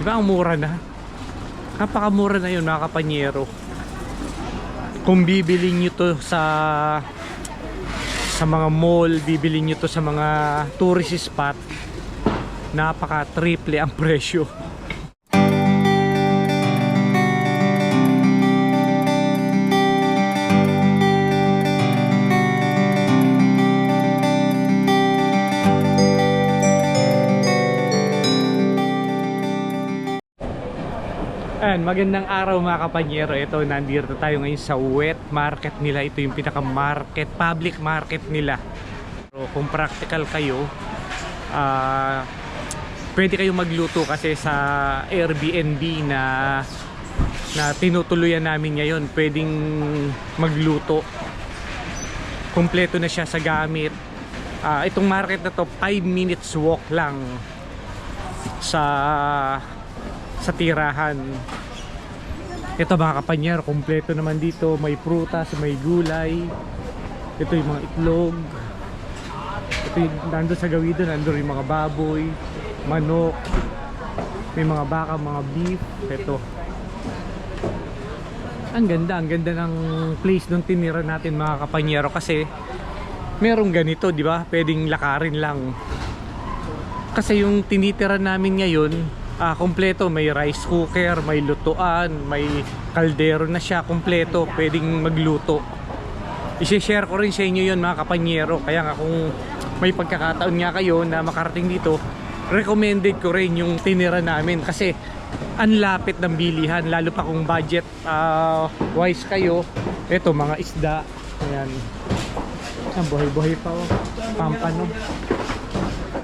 Di ba ang mura na? Napakamura na yun mga kapanyero. Kung bibili nyo to sa sa mga mall, bibili nyo to sa mga tourist spot, napaka triple ang presyo. Ayan, magandang araw mga kapanyero. Ito, nandito tayo ngayon sa wet market nila. Ito yung pinaka-market, public market nila. So, kung practical kayo, ah pwede kayong magluto kasi sa Airbnb na na tinutuluyan namin ngayon. Pwedeng magluto. Kompleto na siya sa gamit. Ah, itong market na to, 5 minutes walk lang sa sa tirahan. Ito mga kapanyero, kompleto naman dito. May prutas, may gulay. Ito yung mga itlog. Ito yung nandun sa gawido, nandun yung mga baboy, manok. May mga baka, mga beef. Ito. Ang ganda, ang ganda ng place nung tinira natin mga kapanyero kasi merong ganito, di ba? Pwedeng lakarin lang. Kasi yung tinitira namin ngayon, ah, kompleto, may rice cooker, may lutuan, may kaldero na siya, kompleto, pwedeng magluto. I-share ko rin sa inyo yun mga kapanyero. Kaya nga kung may pagkakataon nga kayo na makarating dito, recommended ko rin yung tinira namin. Kasi ang lapit ng bilihan lalo pa kung budget ah, wise kayo. Eto mga isda. Ayan. Ang buhay-buhay pa oh. Pampano.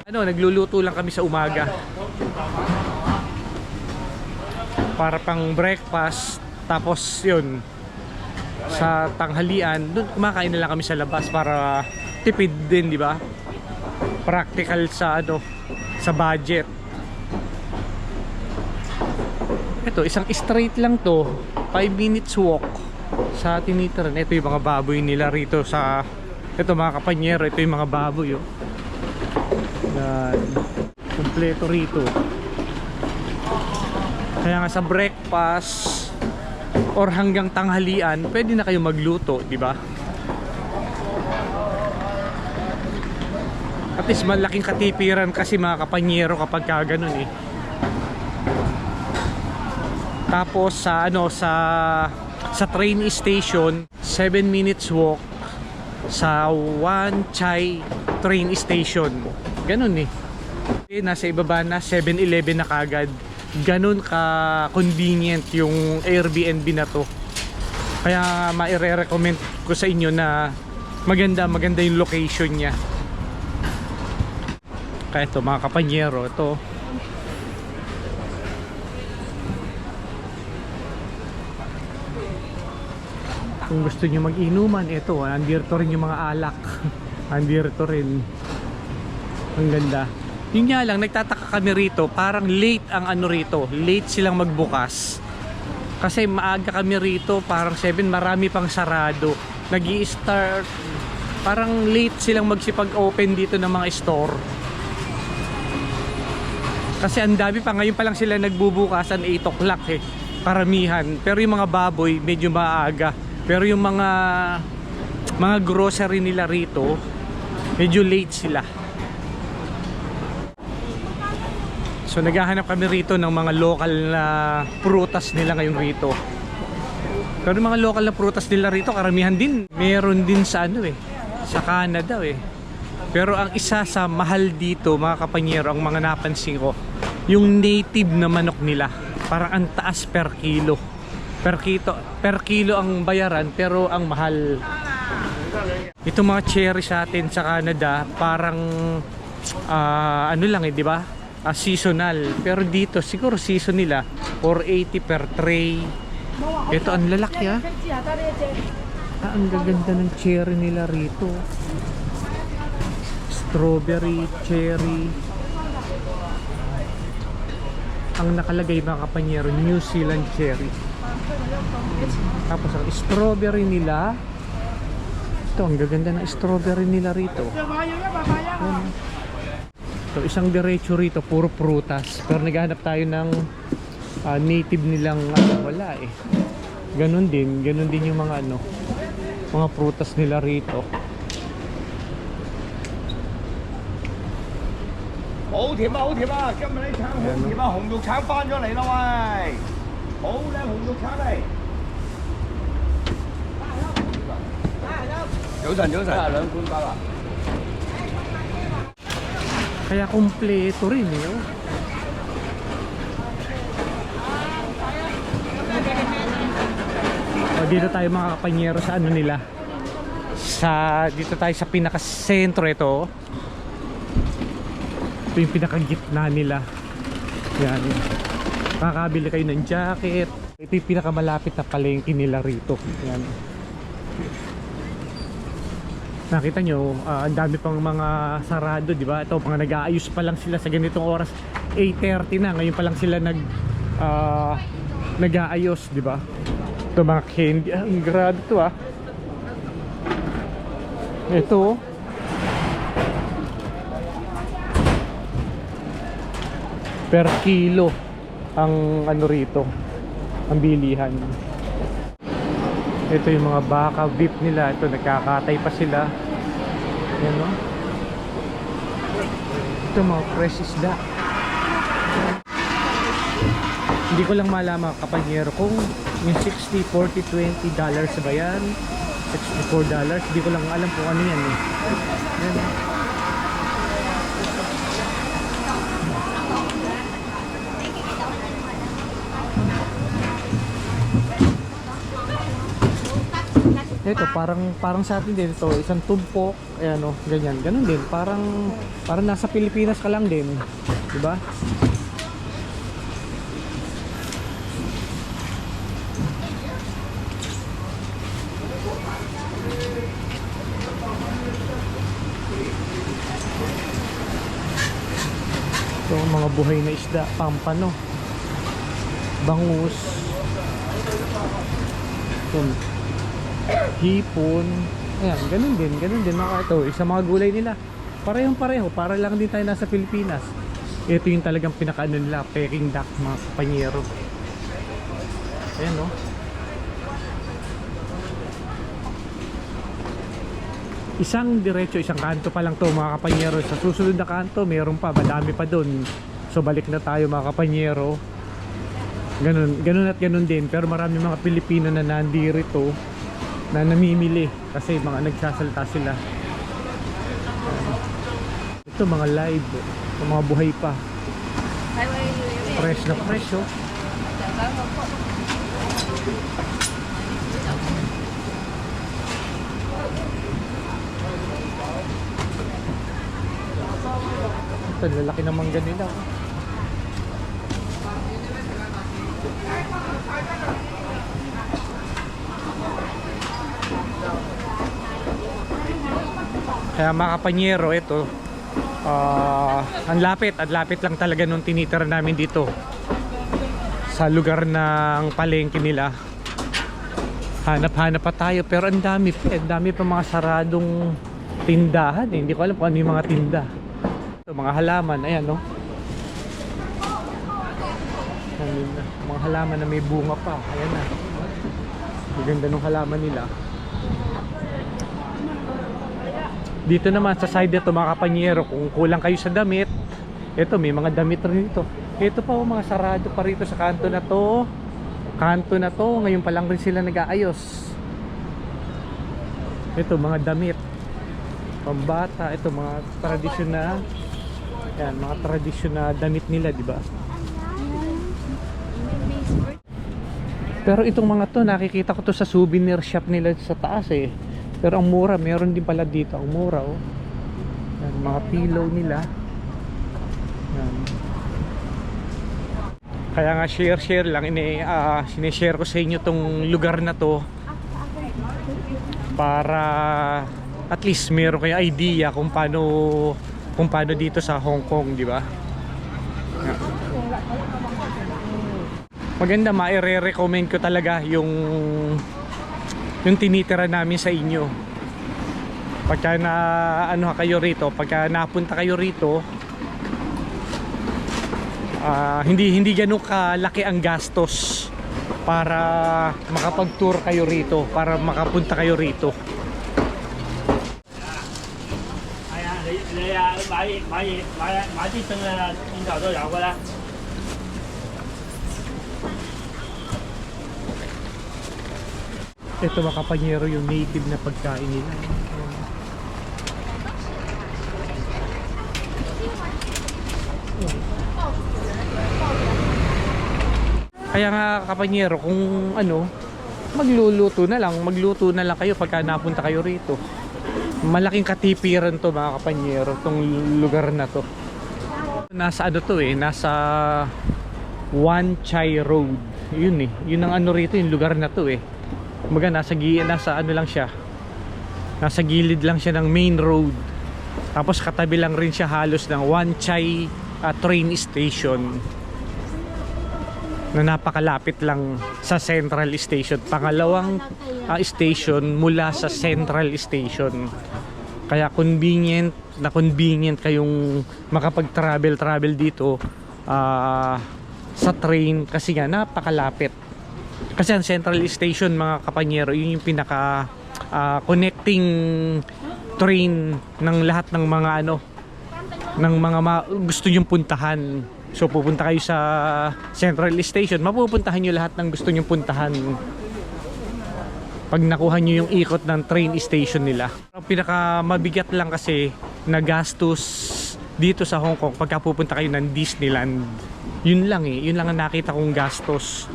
Ano, nagluluto lang kami sa umaga. Para pang breakfast. Tapos yun, sa tanghalian, doon kumakain na lang kami sa labas para tipid din, di ba? Practical sa ano, sa budget. Ito, isang straight lang to. 5 minutes walk sa tinitiran. Ito yung mga baboy nila rito sa ito mga kapanyero, ito yung mga baboy oh. Yan. Kompleto rito. Kaya nga sa breakfast or hanggang tanghalian, pwede na kayo magluto, di ba? At least malaking katipiran kasi mga kapanyero kapag ka eh. Tapos sa ano sa sa train station, 7 minutes walk sa Wan Chai train station. Ganun eh. Eh, Nasa ibaba na 7-Eleven na kagad. Ganun ka convenient yung Airbnb na to. Kaya maire-recommend ko sa inyo na maganda, maganda yung location niya. Kaya ito mga kapanyero, ito kung gusto nyo mag-inuman, ito, andito rin yung mga alak. andito rin. Ang ganda. Yun nga lang, nagtataka kami rito, parang late ang ano rito. Late silang magbukas. Kasi maaga kami rito, parang 7, marami pang sarado. nag start parang late silang magsipag-open dito ng mga store. Kasi ang dami pa, ngayon pa lang sila nagbubukasan 8 o'clock eh. Karamihan. Pero yung mga baboy, medyo maaga. Pero yung mga mga grocery nila rito, medyo late sila. So naghahanap kami rito ng mga local na prutas nila ngayon rito. Pero mga local na prutas nila rito, karamihan din. Meron din sa ano eh, sa Canada eh. Pero ang isa sa mahal dito, mga kapanyero, ang mga napansin ko, yung native na manok nila. Parang ang taas per kilo. Per kilo, per kilo ang bayaran, pero ang mahal. Ito mga cherry sa atin sa Canada, parang ah, ano lang eh, di ba? Ah, seasonal. Pero dito, siguro season nila, 480 per tray. Ito, ang lalaki ah. Ah, ang gaganda ng cherry nila rito. Strawberry, cherry. Ang nakalagay mga kapanyero, New Zealand cherry. Tapos ang strawberry nila, ito, ang gaganda ng strawberry nila rito. Ayan. Ito, isang diretso rito, puro prutas. Pero naghahanap tayo ng ah, native nilang ano, wala eh. Ganun din, ganun din yung mga ano, mga prutas nila rito. 好甜啊，好甜啊！今日呢橙好甜啊，红肉橙翻咗嚟啦喂，好靓红肉橙嚟。早晨，早晨。两罐够啦。 Kaya kumpleto rin eh. oh. O, dito tayo mga kapanyero sa ano nila. Sa dito tayo sa pinaka-sentro ito. Ito yung pinaka-gitna nila. Yan. Makakabili kayo ng jacket. Ito yung pinakamalapit na palengke nila rito. Yan. Nakita nyo, ah, ang dami pang mga sarado, di ba? Ito, mga nag-aayos pa lang sila sa ganitong oras. 8.30 na, ngayon pa lang sila nag, ah, nag-aayos, di ba? Ito mga candy, ah, ang grabe to ah. Ito, oh. per kilo ang ano rito, ang bilihan. Ito yung mga baka beef nila. Ito nagkakatay pa sila. Yan no? Ito mga fresh isda. Hindi ko lang malaman kapanyero kung yung 60, 40, 20 dollars ba yan? 64 dollars. Hindi ko lang alam kung ano yan eh. Yan. Ito parang parang sa atin din ito, isang tumpok, eh ano, ganyan. Ganun din, parang parang nasa Pilipinas ka lang din, 'di ba? Ang mga buhay na isda, pampano, bangus, ito, hipon. Ayan, ganun din, ganun din mga ito. Isa mga gulay nila. Parehong pareho, para lang din tayo nasa Pilipinas. Ito yung talagang pinakaano nila, Peking duck, mga kapanyero. Ayan no. Isang diretso, isang kanto pa lang to mga kapanyero. Sa susunod na kanto, meron pa, madami pa dun. So balik na tayo mga kapanyero. Ganun, ganun at ganun din. Pero marami mga Pilipino na nandirito na namimili kasi mga nagsasalita sila. Ito mga live, ito mga buhay pa. Fresh na fresh oh. Ito, lalaki ng mangga nila. oh. Kaya mga kapanyero, ito, ah, ang lapit, at lapit lang talaga nung tinitira namin dito sa lugar ng palengke nila. Hanap-hanap pa tayo, pero ang dami pa, ang dami pa mga saradong tindahan. Eh. Hindi ko alam kung ano yung mga tinda. Ito, mga halaman, ayan no. Ayan, Mga halaman na may bunga pa, ayan na. Maganda ng halaman nila. Dito naman sa side nito mga kapanyero, kung kulang kayo sa damit, ito may mga damit rin dito. Ito pa oh, mga sarado pa rito sa kanto na to. Kanto na to, ngayon pa lang rin sila nag-aayos. Ito mga damit. Pambata, ito mga tradisyon na yan, mga tradisyon damit nila, di ba? Pero itong mga to, nakikita ko to sa souvenir shop nila sa taas eh. Pero ang mura, meron din pala dito. Ang mura oh. Yan, mga pillow nila. Yan. Kaya nga share-share lang. Ini, ah, sinishare ko sa inyo tong lugar na to. Para at least meron kayo idea kung paano kung paano dito sa Hong Kong, di ba? Yan. Maganda, maire-recommend ko talaga yung yung tinitira namin sa inyo pagka na ano kayo rito pagka napunta kayo rito ah, hindi hindi ganun kalaki ang gastos para makapag-tour kayo rito, para makapunta kayo rito. 系啊，你你啊买买嘢买买啲餸啊，转头都有噶啦。 Ito mga kapanyero yung native na pagkain nila. Kaya nga kapanyero kung ano, magluluto na lang, magluto na lang kayo pagka napunta kayo rito. Malaking katipiran to mga kapanyero, tong lugar na to. Nasa ano to eh, nasa Wan Chai Road. Yun eh, yun ang ano rito, yung lugar na to eh. Kumbaga nasa, nasa ano lang siya. Nasa gilid lang siya ng main road. Tapos katabi lang rin siya halos ng Wan Chai ah, train station na napakalapit lang sa Central Station. Pangalawang ah, station mula sa Central Station. Kaya convenient na convenient kayong makapag-travel-travel dito ah, sa train kasi nga napakalapit. Kasi ang Central Station mga kapanyero, yun yung pinaka ah, connecting train ng lahat ng mga ano ng mga ma- gusto nyong puntahan. So pupunta kayo sa Central Station, mapupuntahan nyo lahat ng gusto nyong puntahan. Pag nakuha nyo yung ikot ng train station nila. Ang pinaka mabigat lang kasi na gastos dito sa Hong Kong pagka pupunta kayo ng Disneyland. Yun lang eh, yun lang ang nakita kong gastos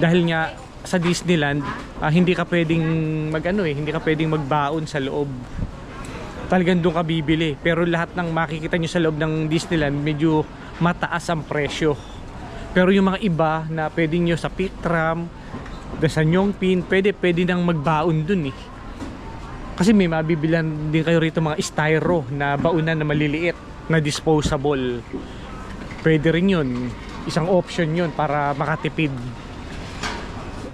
dahil nga sa Disneyland ah, hindi ka pwedeng mag ano eh, hindi ka pwedeng magbaon sa loob. Talagang doon ka bibili. Pero lahat ng makikita nyo sa loob ng Disneyland medyo mataas ang presyo. Pero yung mga iba na pwedeng nyo sa Pick Tram sa Nyongpin pwede pwede nang magbaon dun eh. Kasi may mabibilan din kayo rito mga styro na baunan na maliliit na disposable. Pwede rin yun. Isang option yun para makatipid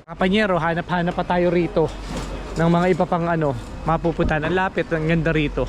Kapanyero, hanap-hanap pa tayo rito ng mga iba pang ano, mapupuntahan. Ang lapit, ang ganda rito.